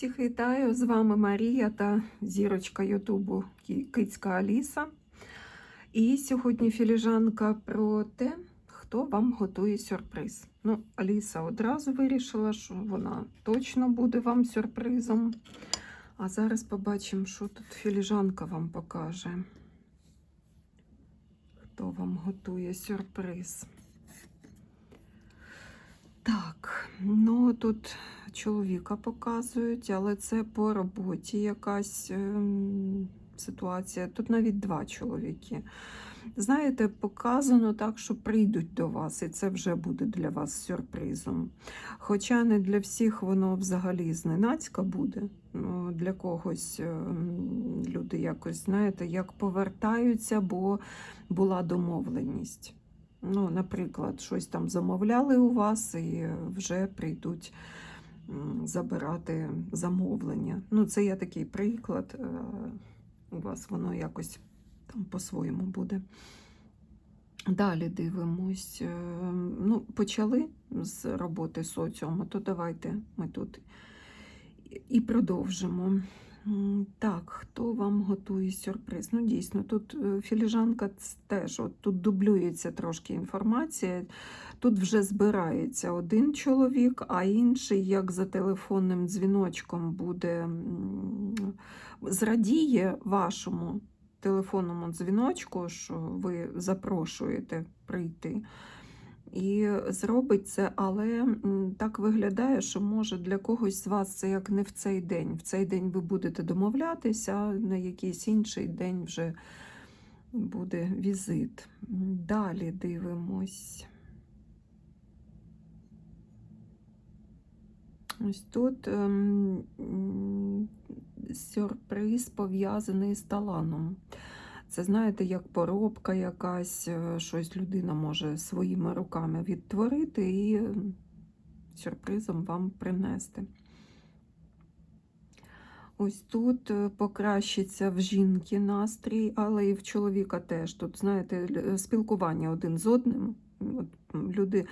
Всіх вітаю! З вами Марія та зірочка Ютубу Кицька Аліса. І сьогодні філіжанка про те, хто вам готує сюрприз. Ну, Аліса одразу вирішила, що вона точно буде вам сюрпризом. А зараз побачимо, що тут філіжанка вам покаже. Хто вам готує сюрприз? Так, ну тут чоловіка показують, але це по роботі якась ем, ситуація. Тут навіть два чоловіки. Знаєте, показано так, що прийдуть до вас, і це вже буде для вас сюрпризом. Хоча не для всіх воно взагалі зненацька буде. Ну, для когось ем, люди якось, знаєте, як повертаються, бо була домовленість. Ну, наприклад, щось там замовляли у вас і вже прийдуть забирати замовлення. Ну, це я такий приклад. е, У вас воно якось там по-своєму буде. Далі дивимось. е, Ну, почали з роботи соціуму, то давайте ми тут і продовжимо. Так, хто вам готує сюрприз? Ну, дійсно, тут е, філіжанка теж от тут дублюється трошки інформація. Тут вже збирається один чоловік, а інший, як за телефонним дзвіночком, буде зрадіє вашому телефонному дзвіночку, що ви запрошуєте прийти. І зробить це, але так виглядає, що може для когось з вас це як не в цей день. В цей день ви будете домовлятися, а на якийсь інший день вже буде візит. Далі дивимось. Ось тут ем, сюрприз пов'язаний з таланом. Це, знаєте, як поробка якась, е, щось людина може своїми руками відтворити і сюрпризом вам принести. Ось тут е, покращиться в жінки настрій, але і в чоловіка теж. Тут, знаєте, спілкування один з одним. Люди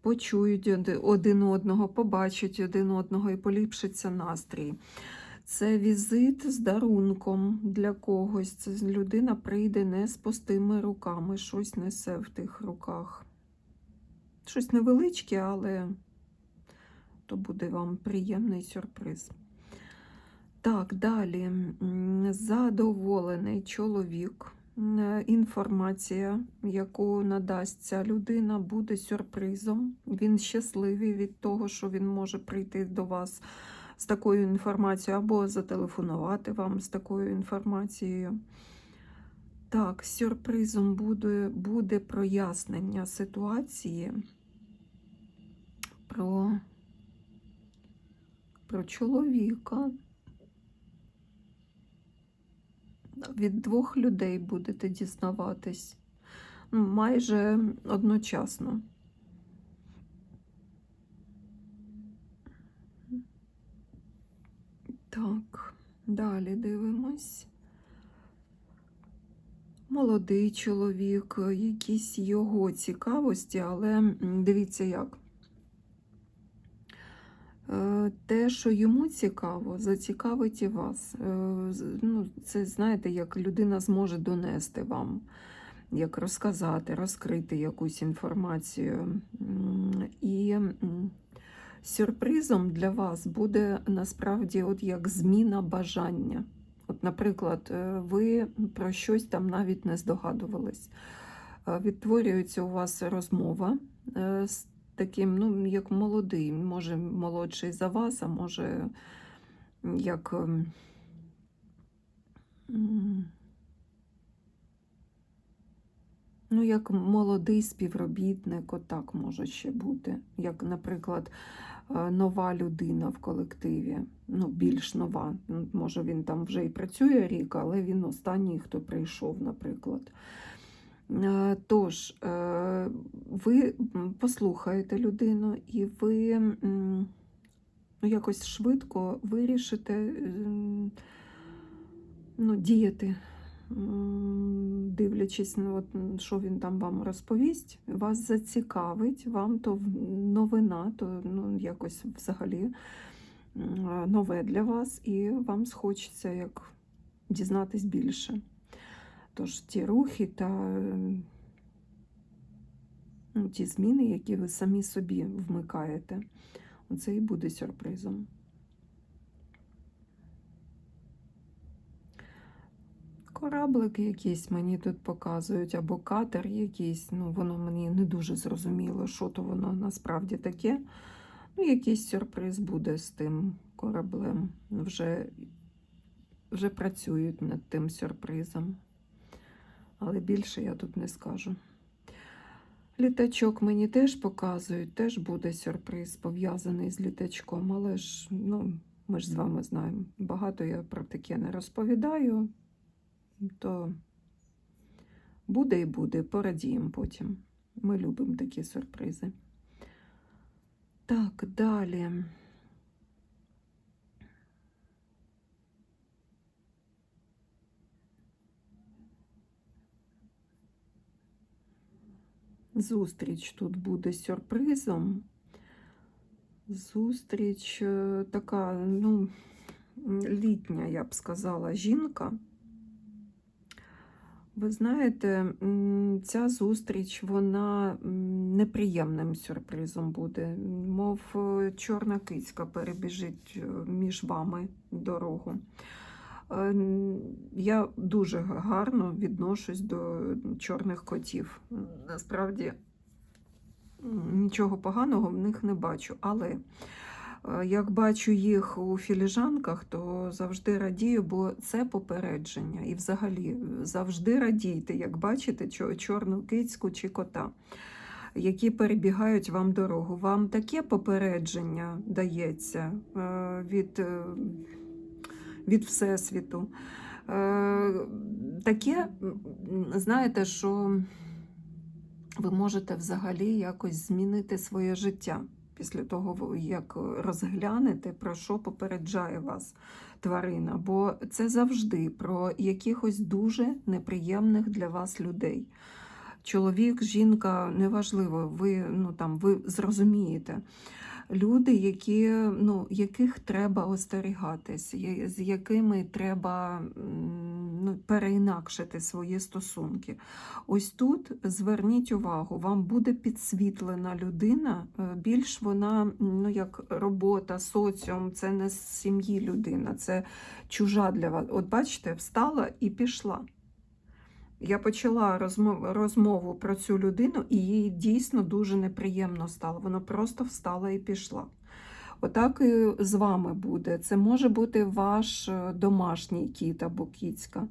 почують один одного, побачать один одного і поліпшиться настрій. Це візит з дарунком для когось. Це людина прийде не з пустими руками, щось несе в тих руках. Щось невеличке, але то буде вам приємний сюрприз. Так, далі. Задоволений чоловік. Інформація, яку надасть ця людина, буде сюрпризом. Він щасливий від того, що він може прийти до вас з такою інформацією або зателефонувати вам з такою інформацією. Так, сюрпризом буде, буде прояснення ситуації про, про чоловіка. Від двох людей будете дізнаватись ну, майже одночасно. Так, далі дивимось. Молодий чоловік, якісь його цікавості, але дивіться як. Е, Те, що йому цікаво, зацікавить і вас. Е, Ну, це знаєте, як людина зможе донести вам, як розказати, розкрити якусь інформацію. І сюрпризом для вас буде насправді от як зміна бажання. От, наприклад, е, ви про щось там навіть не здогадувались. Е, Відтворюється у вас розмова е, з таким, ну, як молодий, може, молодший за вас, а може, як. ем, Ну, як молодий співробітник, отак може ще бути. Як, наприклад, нова людина в колективі, ну, більш нова. Ну, Може, він там вже і працює рік, але він останній, хто прийшов, наприклад. Е, Тож, е, ви послухаєте людину, і ви ну, якось швидко вирішите ну, діяти дивлячись, ну, от, що він там вам розповість, вас зацікавить, вам то новина, то ну, якось взагалі нове для вас, і вам схочеться як дізнатись більше. Тож ті рухи та ну, ті зміни, які ви самі собі вмикаєте, оце і буде сюрпризом. Кораблик якийсь мені тут показують, або катер якийсь, ну воно мені не дуже зрозуміло, що то воно насправді таке. Ну, якийсь сюрприз буде з тим кораблем. Вже, вже працюють над тим сюрпризом. Але більше я тут не скажу. Літачок мені теж показують, теж буде сюрприз пов'язаний з літачком, але ж ну, ми ж з вами знаємо. Багато я про таке не розповідаю, то буде і буде, порадіємо потім. Ми любимо такі сюрпризи. Так, далі. Зустріч тут буде сюрпризом. Зустріч е, така, ну, літня, я б сказала, жінка. Ви знаєте, ця зустріч, вона неприємним сюрпризом буде. Мов е, чорна кицька перебіжить е, між вами дорогу. Е, Я дуже гарно відношусь до чорних котів. Насправді нічого поганого в них не бачу. Але як бачу їх у філіжанках, то завжди радію, бо це попередження. І взагалі завжди радійте, як бачите чорну кицьку чи кота. Які перебігають вам дорогу. Вам таке попередження дається е, від, е, від Всесвіту. Е, Таке, знаєте, що ви можете взагалі якось змінити своє життя після того, як розглянете, про що попереджає вас тварина. Бо це завжди про якихось дуже неприємних для вас людей. Чоловік, жінка, неважливо, ви, ну, там, ви зрозумієте. Люди, які, ну, яких треба остерігатись, з якими треба переінакшити свої стосунки. Ось тут зверніть увагу, вам буде підсвітлена людина, е, більш вона ну, як робота, соціум, це не з сім'ї людина, це чужа для вас. От бачите, встала і пішла. Я почала розмов, розмову про цю людину, і їй дійсно дуже неприємно стало. Вона просто встала і пішла. Отак і з вами буде. Це може бути ваш е, домашній кіт або кіцька.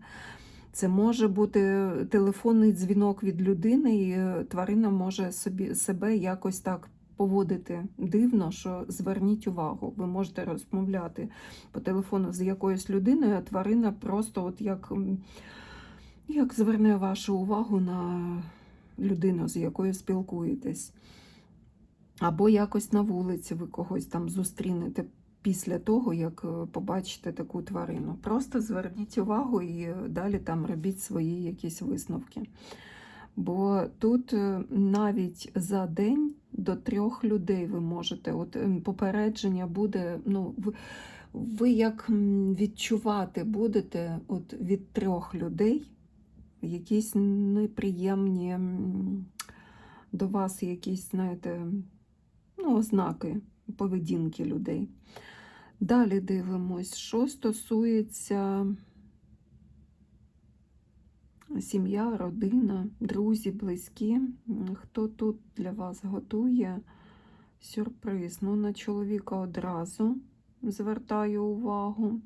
Це може бути телефонний дзвінок від людини, і е, тварина може собі себе якось так поводити дивно, що зверніть увагу. Ви можете розмовляти по телефону з якоюсь людиною, а тварина просто от як, як зверне вашу увагу на людину, з якою спілкуєтесь. Або якось на вулиці ви когось там зустрінете після того, як е, побачите таку тварину. Просто зверніть увагу і е, далі там робіть свої якісь висновки. Бо тут е, навіть за день до трьох людей ви можете, от попередження буде, ну, ви, ви як відчувати будете от від трьох людей якісь неприємні до вас якісь, знаєте, ну, ознаки поведінки людей. Далі дивимось, що стосується сім'я, родина, друзі, близькі. Хто тут для вас готує сюрприз? Ну, на чоловіка одразу звертаю увагу.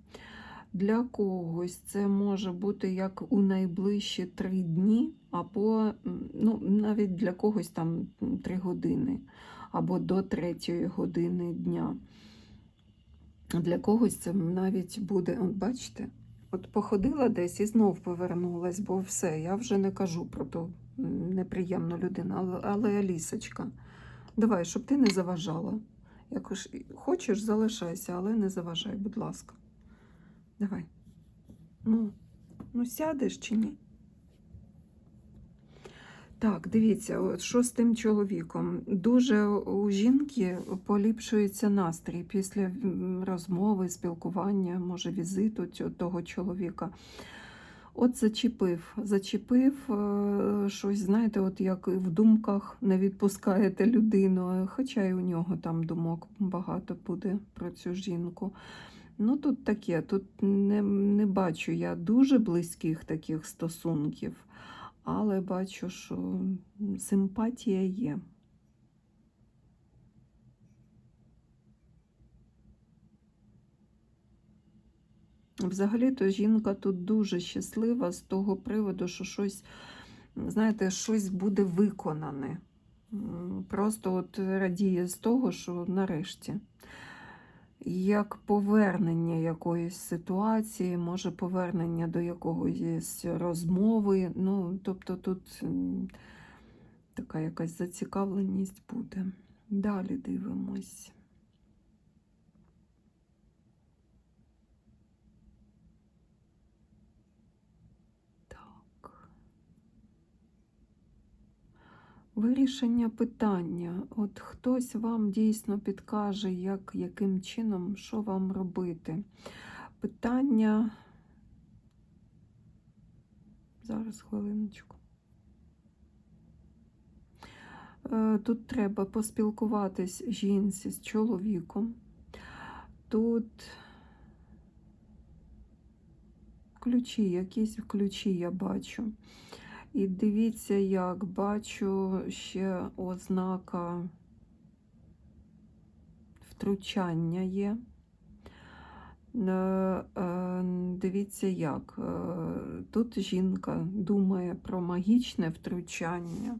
Для когось це може бути як у найближчі три дні, або ну, навіть для когось там три години, або до третьої години дня. Для когось це навіть буде, от бачите, от походила десь і знов повернулась, бо все, я вже не кажу про ту неприємну людину, але, але Алісочка, давай, щоб ти не заважала. Якось хочеш, залишайся, але не заважай, будь ласка. Давай. Ну, ну сядеш чи ні? Так, дивіться, от що з тим чоловіком. Дуже у жінки поліпшується настрій після розмови, спілкування, може, візиту того чоловіка. От зачепив, зачепив е, щось, знаєте, от як в думках не відпускаєте людину, хоча й у нього там думок багато буде про цю жінку. Ну, тут таке, тут не, не бачу я дуже близьких таких стосунків, але бачу, що симпатія є. Взагалі-то жінка тут дуже щаслива з того приводу, що щось, знаєте, щось буде виконане. Просто от радіє з того, що нарешті. Як повернення якоїсь ситуації, може повернення до якогось розмови. Ну, тобто тут така якась зацікавленість буде. Далі дивимось. Так. Вирішення питання. От хтось вам дійсно підкаже, як, яким чином, що вам робити. Питання. Зараз хвилиночку. Е, Тут треба поспілкуватись жінці з чоловіком. Тут ключі, якісь ключі я бачу. І дивіться, як бачу ще ознака втручання є. Е, е, Дивіться, як. Е, Тут жінка думає про магічне втручання.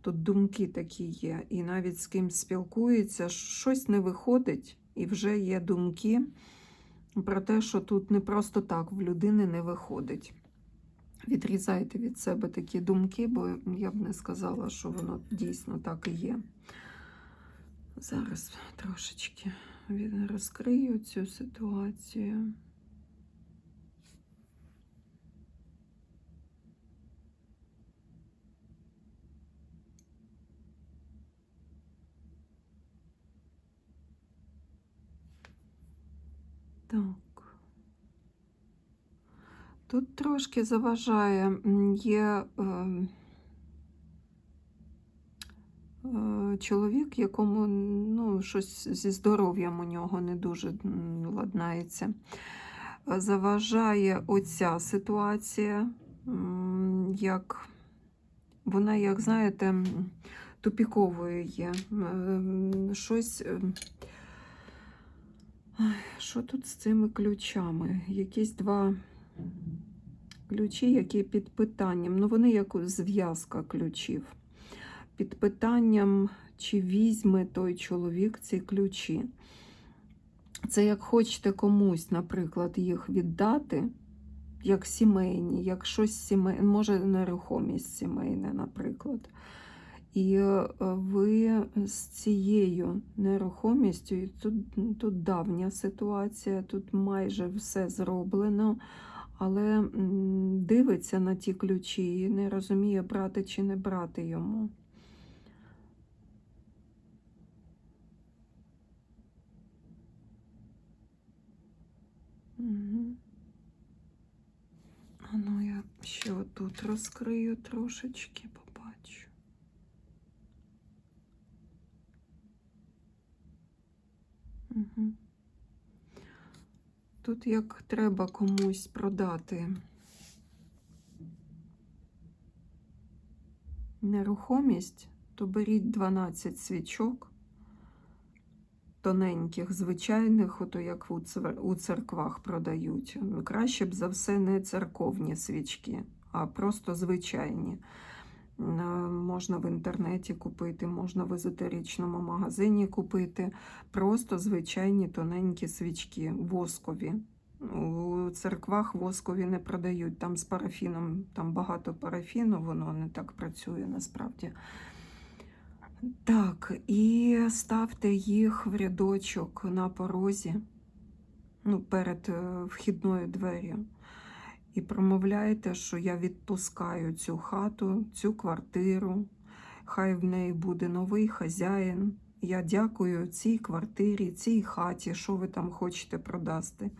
Тут думки такі є. І навіть з ким спілкується, щось не виходить, і вже є думки про те, що тут не просто так в людини не виходить. Відрізайте від себе такі думки, бо я б не сказала, що воно дійсно так і є. Зараз трошечки від- розкрию цю ситуацію. Так. Тут трошки заважає є е, е, чоловік, якому ну, щось зі здоров'ям у нього не дуже ладнається. Е, Заважає оця ситуація, як вона, як знаєте, тупіковою є. Щось. е, Що тут з цими ключами? Якісь два ключі, які під питанням. Ну, вони як зв'язка ключів. Під питанням, чи візьме той чоловік ці ключі. Це як хочете комусь, наприклад, їх віддати, як сімейні, як щось сімейне, може нерухомість сімейне, наприклад. І е, ви з цією нерухомістю, тут, тут давня ситуація, тут майже все зроблено, але дивиться на ті ключі і не розуміє, брати чи не брати йому. Угу. Ну я ще отут розкрию трошечки, побачу. Угу. Тут як треба комусь продати нерухомість, то беріть 12 свічок тоненьких, звичайних, ото як у церквах продають. Краще б за все не церковні свічки, а просто звичайні. Е, Можна в інтернеті купити, можна в езотеричному магазині купити. Просто звичайні тоненькі свічки, воскові. У церквах воскові не продають. Там з парафіном, там багато парафіну, воно не так працює насправді. Так, і ставте їх в рядочок на порозі, ну, перед е, вхідною двер'ю. І промовляєте, що я відпускаю цю хату, цю квартиру, хай в неї буде новий хазяїн. Я дякую цій квартирі, цій хаті, що ви там хочете продасти.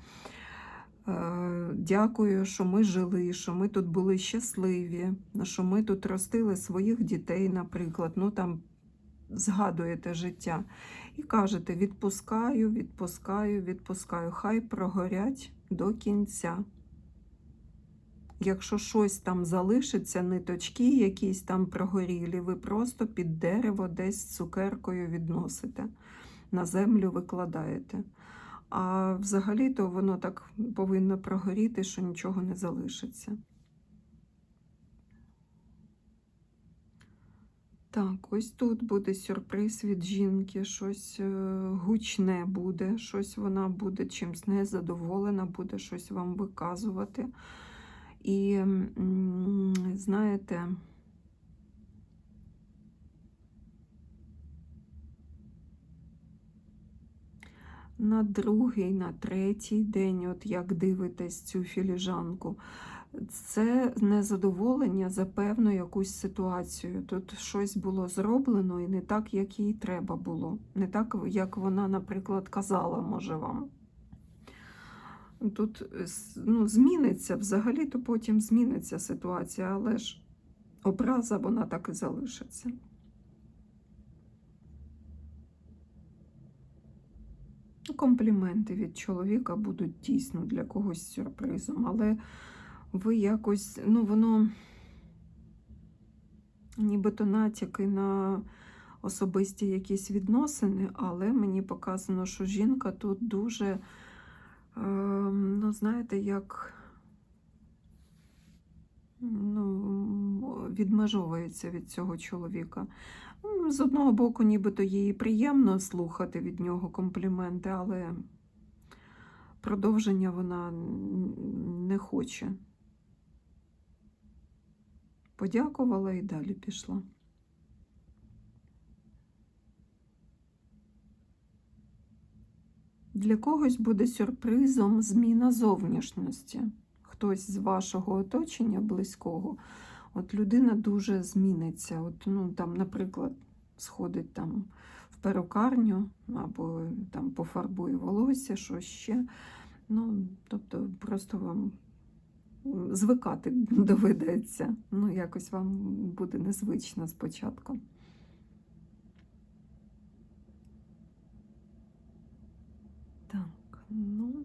Е, Дякую, що ми жили, що ми тут були щасливі, що ми тут ростили своїх дітей, наприклад. Ну там згадуєте життя. І кажете: відпускаю, відпускаю, відпускаю. Хай прогорять до кінця. Якщо щось там залишиться, ниточки якісь там прогорілі, ви просто під дерево десь цукеркою відносите, на землю викладаєте. А взагалі-то воно так повинно прогоріти, що нічого не залишиться. Так, ось тут буде сюрприз від жінки, щось е, гучне буде, щось вона буде чимсь незадоволена, буде щось вам виказувати. І, знаєте, на другий, на третій день, от як дивитесь цю філіжанку, це незадоволення за певну якусь ситуацію. Тут щось було зроблено і не так, як їй треба було. Не так, як вона, наприклад, казала, може вам. Тут ну, зміниться, взагалі-то потім зміниться ситуація, але ж образа вона так і залишиться. Компліменти від чоловіка будуть дійсно для когось сюрпризом, але ви якось, ну, воно нібито натяки на особисті якісь відносини, але мені показано, що жінка тут дуже, е, ну, знаєте, як ну, відмежовується від цього чоловіка. З одного боку, нібито їй приємно слухати від нього компліменти, але продовження вона не хоче. Подякувала і далі пішла. Для когось буде сюрпризом зміна зовнішності. Хтось з вашого оточення близького, от людина дуже зміниться. От, ну, там, Наприклад, сходить там в перукарню або там пофарбує волосся, що ще. Ну, Тобто, просто вам звикати доведеться. Ну, якось вам буде незвично спочатку. Так, ну.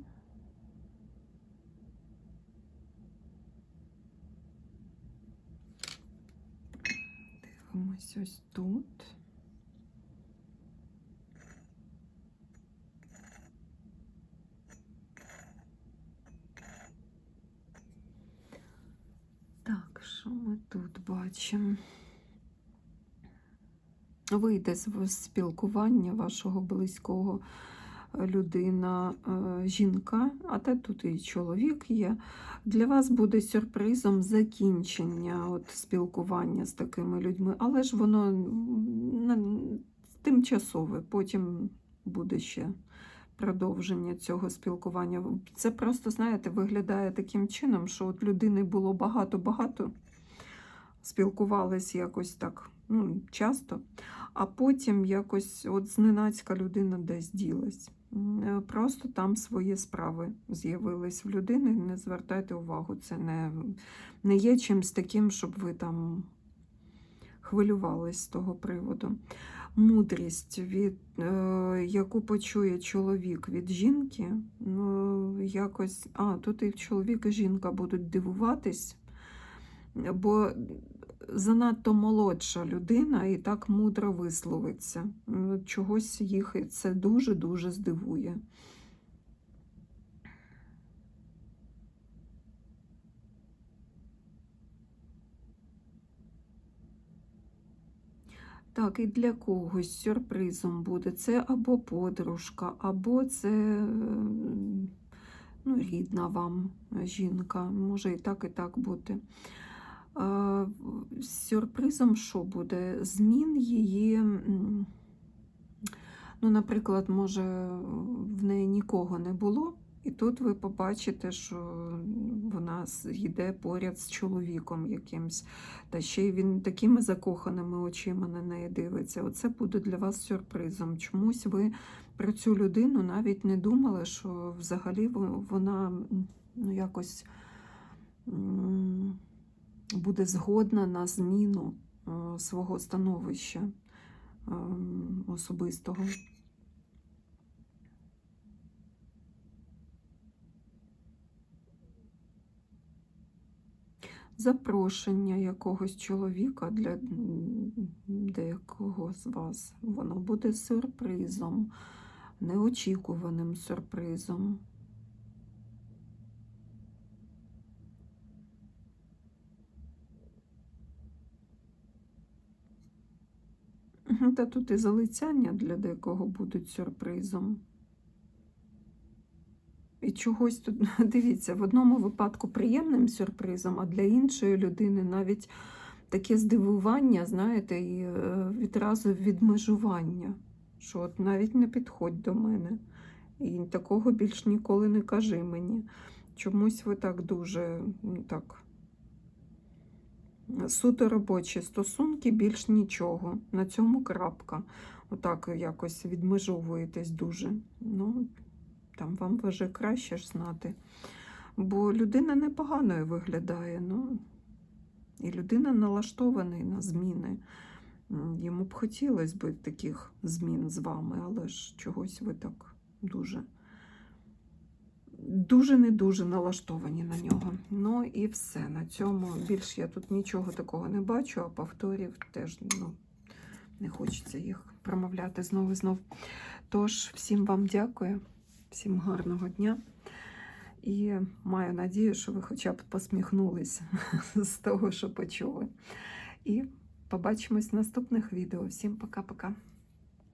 Дивимось ось тут. Так, що ми тут бачимо? Вийде з спілкування вашого близького людина, е, жінка, а те тут і чоловік є. Для вас буде сюрпризом закінчення от, спілкування з такими людьми, але ж воно тимчасове, потім буде ще продовження цього спілкування. Це просто, знаєте, виглядає таким чином, що от людини було багато-багато, спілкувались якось так ну, часто, а потім якось от зненацька людина десь ділась. Е, просто там свої справи з'явились в людини. Не звертайте увагу, це не, не є чимось таким, щоб ви там хвилювались з того приводу мудрість, від, е, яку почує чоловік від жінки, ну, якось, а, тут і чоловік, і жінка будуть дивуватись, бо занадто молодша людина і так мудро висловиться. Чогось їх це дуже-дуже здивує. Так, і для когось сюрпризом буде це або подружка, або це ну, рідна вам жінка, може і так, і так бути. Сюрпризом що буде? Змін її, ну, наприклад, може, в неї нікого не було, і тут ви побачите, що вона йде поряд з чоловіком якимсь, та ще й він такими закоханими очима на неї дивиться. Оце буде для вас сюрпризом. Чомусь ви про цю людину навіть не думали, що взагалі вона ну, якось буде згодна на зміну е, свого становища ем, особистого. Запрошення якогось чоловіка для деякого з вас. Воно буде сюрпризом, неочікуваним сюрпризом. Та тут і залицяння для декого будуть сюрпризом. І чогось тут, дивіться, в одному випадку приємним сюрпризом, а для іншої людини навіть таке здивування, знаєте, і е, відразу відмежування, що от навіть не підходь до мене. І такого більш ніколи не кажи мені. Чомусь ви так дуже так. Суто робочі стосунки, більш нічого. На цьому крапка. Отак якось відмежовуєтесь дуже. Ну, там вам вже краще ж знати. Бо людина непоганою виглядає. Ну, і людина налаштований на зміни. Йому б хотілося б таких змін з вами, але ж чогось ви так дуже. Дуже не дуже налаштовані на нього. Ну і все. На цьому більш я тут нічого такого не бачу, а повторів теж ну, не хочеться їх промовляти знову і знов. Тож, всім вам дякую, всім гарного дня. І маю надію, що ви хоча б посміхнулись з того, що почули. І побачимось в наступних відео. Всім пока-пока.